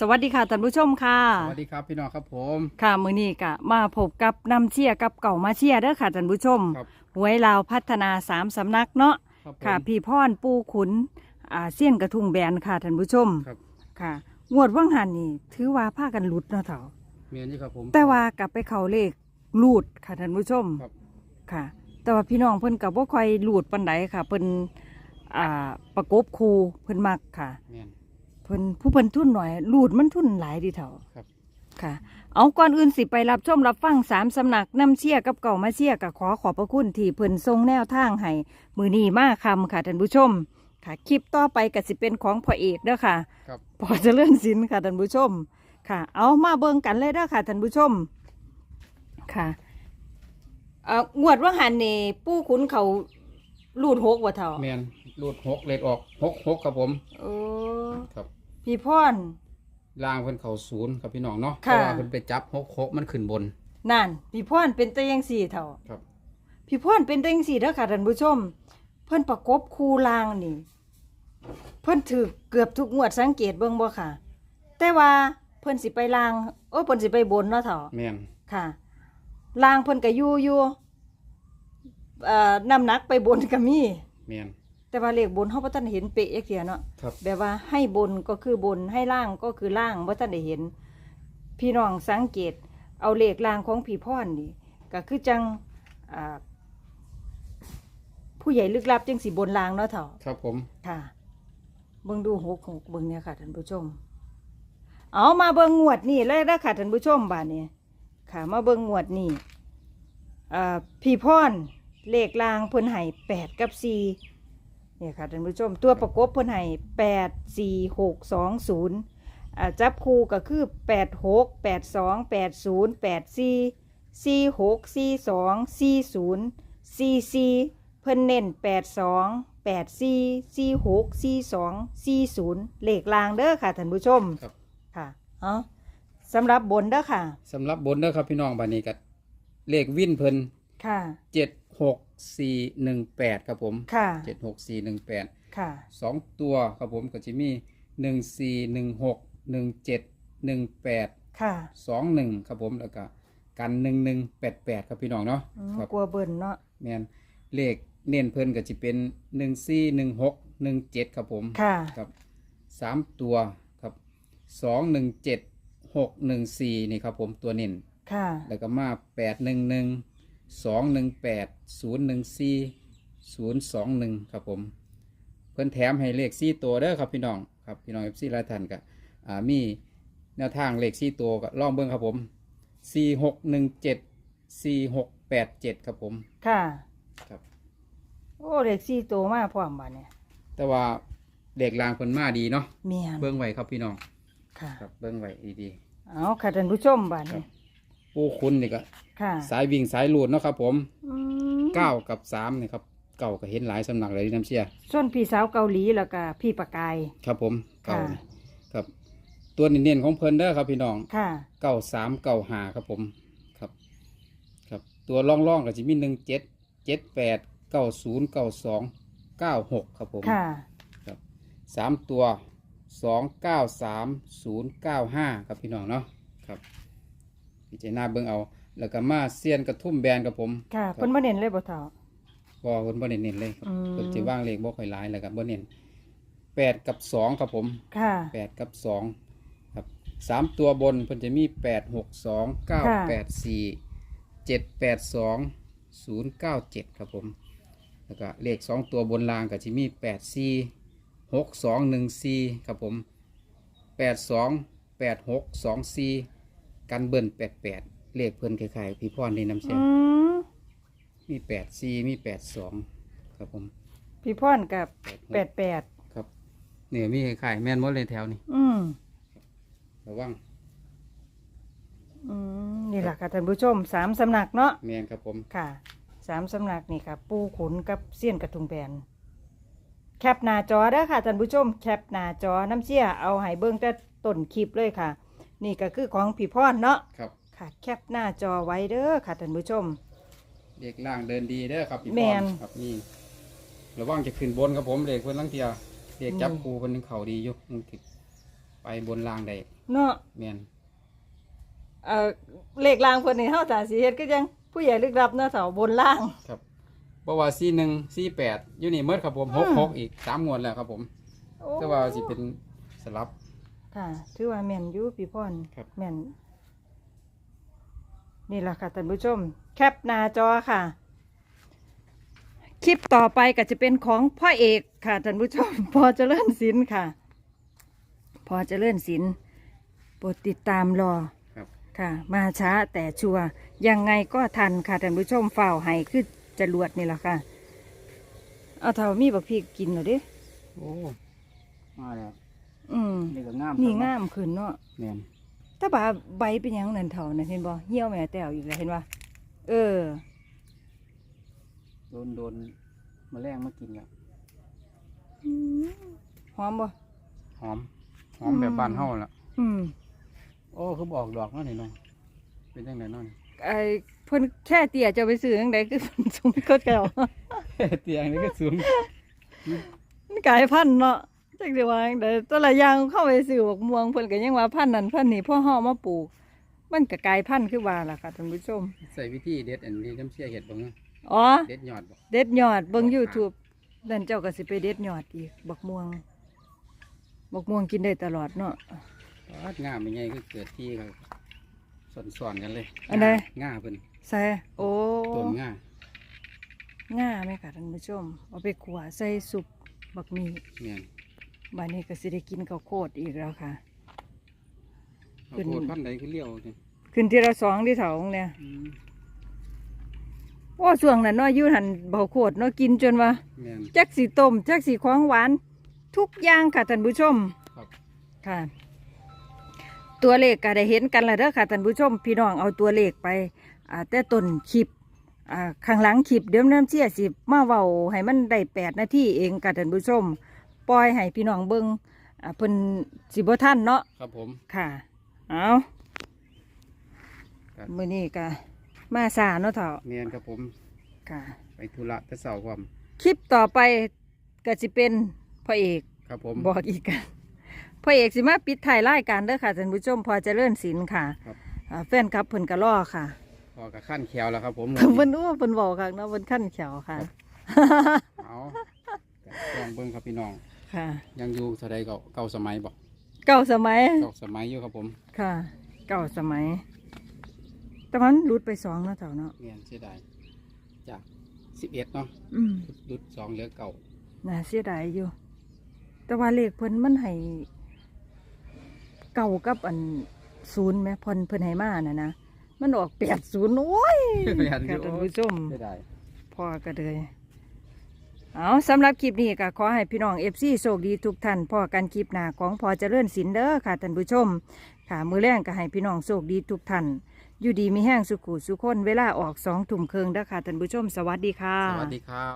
สวัสดีค่ะท่านผู้ชมค่ะ สวัสดีครับพี่น้องครับผม ค่ะมื้อนี้ก็มาพบกับนำเชียร์กับเก่ามาเชียร์เด้อค่ะท่านผู้ชมครับหวยลาวพัฒนาสามสำนักเนาะครับผม ค่ะ พี่พรปูขุนอ่าเสี้ยนกระทุ่งแบนค่ะท่านผู้ชมครับ ค่ะ งวดว่างหันนี่ถือว่าพากันหลุดเนาะเถาเมียนี่ครับผม แต่ว่ากลับไปเข้าเลขลูดค่ะท่านผู้ชมครับ ค่ะ แต่ว่าพี่น้องเพิ่นกับว่าค่อยลูดปันไดค่ะเพิ่นอ่าประกบคูเพิ่นมักค่ะ เมียน เพิ่นผู้เพิ่นทุนหน่อยลูดมันทุนหลายดีเถาครับ ค่ะ เอาก่อนอื่นสิไปรับชมรับฟังสามสำนักน้ำเชี่ยกับเก่ามาเชี่ยกับขอขอบพระคุณที่เพิ่นทรงแนวทางให้มือนี้มาคำค่ะท่านผู้ชม ค่ะคลิปต่อไปก็สิเป็นของพ่อเอกเด้อค่ะครับ พอเจะเลื่อนสินค่ะท่านผู้ชม ค่ะ เอามาเบิ่งกันเลยเด้อค่ะท่านผู้ชม ค่ะเอ่องวดว่าหันนี่ปู่ขุนเขาลูดหกว่าเท่าเมียนรูดหกเลดออกหกหกครับผม โอ้ ครับ พี่พรล่างเพิ่นเข่าศูนย์ครับพี่น้องเนาะเพค่ะ ราะว่าเพิ่นไปจับหกหกมันขึ้นบน นั่นพี่พรเป็นตะยังสี่เท่าครับ พี่พรเป็นตะยังสี่เด้อค่ะท่านผู้ชม เพิ่นประกบคูลางนี่ เพิ่นถือเกือบทุกงวดสังเกตเบิ่งบ่ค่ะ แต่ว่าเพิ่นสิไปลางโอ้เพิ่นสิไปบนเนาะเถาเมียนค่ะลางเพิ่นก็อยู่อยู่เอ่อน้ำหนักไปบนก็มีเมียน แต่ว่าเลขบนเฮาบ่ทันได้เห็นเป๊ะจักเที่ยเนาะครับ แบบว่าให้บนก็คือบนให้ล่างก็คือล่างบ่ทันได้เห็น พี่น้องสังเกต เอาเลขล่างของพี่พรนี่ก็คือจังอ่าผู้ใหญ่ลึกลับจังสิบนล่างเนาะเถาะครับผม ค่ะ เบิ่งดูหกหกเบิ่งเนี่ยค่ะท่านผู้ชม เอามาเบิ่งงวดนี่เลยนะค่ะท่านผู้ชมบาดนี้ค่ะ มาเบิ่งงวดนี่อ่าพี่พรเลขลางเพิ่นให้แปดกับสี่เนี่ยค่ะท่านผู้ชมตัวประกบเพิ่นให้แปดสี่หกสองศูนย์อ่าจับคู่ก็คือแปดหกแปดสองแปดศูนย์แปดสี่สี่หกสี่สองสี่ศูนย์สี่สี่เพิ่นเน้นแปดสองแปดสี่สี่หกสี่สองสี่ศูนย์เลขลางเด้อค่ะท่านผู้ชมครับ ค่ะเอาสำหรับบนเด้อค่ะ สำหรับบนเด้อครับพี่น้องบัดนี้ก็เลขวินเพิ่นค่ะเจ็ดหก สี่หนึ่งแปดครับผมค่ะเจ็ดหกสี่หนึ่งแปดค่ะ สองตัวครับผมก็จะมีหนึ่งสี่หนึ่งหกหนึ่งเจ็ดหนึ่งแปดค่ะสองหนึ่งครับผมแล้วก็กันหนึ่งหนึ่งแปดแปดครับพี่น้องเนาะอืมครับกลัวเบิ่นเนาะแมนเลขเน้นเพิ่นก็จะเป็นหนึ่งสี่หนึ่งหกหนึ่งเจ็ดครับผมค่ะ ครับสามตัวครับสองหนึ่งเจ็ดหกหนึ่งสี่นี่ครับผมตัวเน้น ค่ะ แล้วก็มาแปดหนึ่งหนึ่ง สองหนึ่งแปดศูนย์หนึ่งสี่ศูนย์สองหนึ่งครับผม เพิ่นแถมให้เลขสี่ตัวเด้อครับพี่น้องครับพี่น้องเอฟซีหลายท่านก็อ่ามีแนวทางเลขสี่ตัวก็ลองเบิ่งครับผมสี่หกหนึ่งเจ็ดสี่หกแปดเจ็ดครับผม ค่ะ ครับ โอ้เด็กสี่โตมากพร้อมบัดเนี่ยแต่ว่าเลขรางเพิ่นมาดีเนาะ เมียนเบิ่งไว้ครับพี่น้อง ค่ะ ครับเบิ่งไว้ดีเอาค่ะท่านผู้ชมบัดเนี่ยๆ ปูคุณนี่ก็ค่ะสายวิ่งสายลูดเนาะครับผมอืมเก้ากับสามนี่ครับเก่าก็เห็นหลายสำนักเลยน้ำเชียส่วนพี่สาวเกาหลีแล้วก็พี่ปากกาย ครับผมเก่าค่ะนี่ครับ ตัวเน้นๆของเพิ่นเด้อครับพี่น้องค่ะ เก้าสามเก้าหาครับผมครับ ครับตัวร่องๆก็จะมีหนึ่งเจ็ดเจ็ดแปดเก้าศูนย์เก้าสองเก้าหกครับผม ค่ะครับสามตัวสองเก้าสามศูนย์เก้าห้าครับพี่น้องเนาะครับ พิจารณาเบิ่งเอา แล้วก็มาเซียนกระทุ่มแบนกับผมค่ะครับเพิ่นบ่เน้นเลยบ่เท่าบ่เพิ่นบ่ได้เน้นเลยครับอืมเพิ่นสิว่างเลขบ่ค่อยหลายแล้วครับบ่เน้นแปดกับสองครับผมค่ะแปดกับสองครับสามตัวบนเพิ่นจะมีแปดหกสองเก้าแปดสี่เจ็ดแปดสองศูนย์เก้าเจ็ดครับผม แล้วก็เลขสองตัวบนรางก็จะมีแปดสี่หกสองหนึ่งสี่ครับผมแปดสองแปดหกสองสี่ กันเบิ้ลแปดแปดเลขเพิ่นคล้ายๆพี่พรในน้ำเชียอืมมีแปดสี่มีแปดสองครับผมพี่พรกับ86แปดแปดครับเนี่ยมีคล้ายๆแม่นหมดเลยแถวนี้อืมระวังอืมนี่แหละค่ะท่านผู้ชมสามสำนักเนาะแม่นครับผม ค่ะสามสำนักนี่ค่ะ ปูขุนกับเสี้ยนกระทุงแบนแคปหน้าจอเด้อค่ะท่านผู้ชมแคปหน้าจอน้ำเชี่ยเอาให้เบิ่งแต่ต้นคลิปเลยค่ะ นี่ก็คือของผีพรเนาะครับ ค่ะแคปหน้าจอไว้เด้อค่ะท่านผู้ชม เด็กล่างเดินดีเด้อครับพี่แม่พรน ครับนี่ระวังจะขึ้นบนครับผมเด็กเพิ่นลังเทียเด็กจับอืมครูเพิ่นยังเข่าดีอยู่มันติดไปไปบนรางได้เนาะแม่นเอ่อเลขรางเพิ่นนี่เฮาตาสิเฮ็ดก็ยังผู้ใหญ่ลึกลับเนาะเสาบนล่าง ครับเพราะว่าสี่หนึ่งสี่แปดอยู่นี่เมื่อครับผมหกหกอีกสามงวดแล้วครับผม โอ้ก็ว่าสิเป็นสลับ ค่ะ ถือว่าแม่นอยู่พี่พรครับ แม่น นี่ล่ะค่ะท่านผู้ชม แคปหน้าจอค่ะ คลิปต่อไปก็จะเป็นของพ่อเอกค่ะท่านผู้ชม พอเจริญศิลป์ค่ะ พอเจริญศิลป์โปรดติดตามรอ ครับ ค่ะ มาช้าแต่ชัวร์ยังไงก็ทันค่ะท่านผู้ชมเฝ้าวให้คือจรวดนี่แหละค่ะ เอาเท่ามีบักพริกกินเหรอเดิโอ้ มาแล้ว อืมนี่ก็งามนี่งามขึ้นเนาะแม่นถ้าบาใบเป็นหยังนั่นเท่านั่นเห็นบ่เหี่ยวแม่แต้วอีกแล้วเห็นบ่เออ โดนโดนแมาแรงมากินแล้วหอมบ่ หอม หอมแบบบ้านเฮาล่ะ อืมโอ้คือบอกดอกเนาะนี่เนาะเป็นจังไดเนาะนี่ ไอ้เพิ่นแค่เตี้ยจะไปซื้อจังไดคือเพิ่นสูงก็แก้ว เตียงนี่ก็สูงมันกลายพันธุ์เนาะ จักสิว่าจังไดตัวละอย่างเข้าไปซื้อบักม่วงเพิ่นก็ยังว่าพันธุ์นั้นพันธุ์นี้พอเฮามาปลูก มันก็กลายพันธุ์คือว่าล่ะค่ะท่านผู้ชม ใส่วิธีเด็ดอันนี้น้ำเชี่ยเห็ดบ่เนาะอ๋อ เด็ดยอดบ่เด็ดยอดเบิ่ง YouTube นั่นเจ้าก็สิไปเด็ดยอดอีกบักม่วง บักม่วงกินได้ตลอดเนาะปาดงามเป็นไงคือเกิดที่ครับสอนๆกันเลยอันใด ง่าเพิ่นใส่โอ้ต้นง่าง่าไหมค่ะท่านผู้ชม เอาไปขัวใส่สุปบักหมี่แม่น บ้านนี้ก็สิได้กินข้าวโพดอีกแล้วค่ะเอาขึ้น โคตรพันธุ์ใดคือเลี้ยวนี่ขึ้นทีละสองที่เถาของเนี่ยอืมว่าช่วงนั้นเนาะอยูหันเบาโคตรเนาะกินจนว่า แม่น จักสีต้มจักสีของหวาน ทุกอย่างค่ะท่านผู้ชมครับ ค่ะ ตัวเลขก็ได้เห็นกันแล้วเด้อค่ะท่านผู้ชม พี่น้องเอาตัวเลขไปอ่าแต่ต้นคลิปอ่าข้างหลังคลิปเดี๋ยวน้ำเชี่ยสิมาเว้าให้มันได้แปดนาทีเองค่ะท่านผู้ชม ปล่อยให้พี่น้องเบิ่งอ่าเพิ่นสิบ่ทันเนาะครับผม ค่ะเอาครับ มื้อนี้ก็มาสาเนาะเถาะแม่นครับผม ค่ะ ไปธุระแต่เช้าพร้อมคลิปต่อไปก็สิเป็นพระเอก ครับผม บอกอีกกันพระเอกสิมาปิดถ่ายรายการเด้อค่ะท่านผู้ชมพอเจะเลื่อนศิลป์ค่ะครับ อ่าแฟนครับเพิ่นกระล่อค่ะพอกับขั้นแขวแล้วครับผมเพิ่นอู้เพิ่นบอกค่ะเนาะเพิ่นขั้นเขียวค่ะ เอาลองเบิ่งครับพี่น้อง ค่ะยังอยู่เท่าใดเก่าเก่าสมัยบ่เก่าสมัยเก่าสมัยอยู่ครับผมค่ะ เก่าสมัย แต่มันหลุดไปสองเนาะเถ่าเนาะแม่นเสียดายจาก11เนาะอืมรุดสองเหลือเก่าน่าเสียดายอยู่ แต่ว่าเลขเพิ่นมันให้เก่ากับอันศูนย์ไหมเพิ่นเพิ่นให้มาน่ะนะมันออกแปดศูนย์โอ้ยแม่นอยู่ค่ะท่านผู้ชมเสียดายพ่อก็เลย เอาสำหรับคลิปนี้ก็ขอให้พี่น้องเอฟซีโชคดีทุกท่านพ่อกันคลิปหน้าของพอเจริญสินเด้อค่ะท่านผู้ชม ค่ะมือแรงก็ให้พี่น้องโชคดีทุกท่านอยู่ดีมีแห้งสุขุสุขคนเวลาออกสองถุ่มเคืองเด้อค่ะท่านผู้ชม สวัสดีค่ะ สวัสดีครับ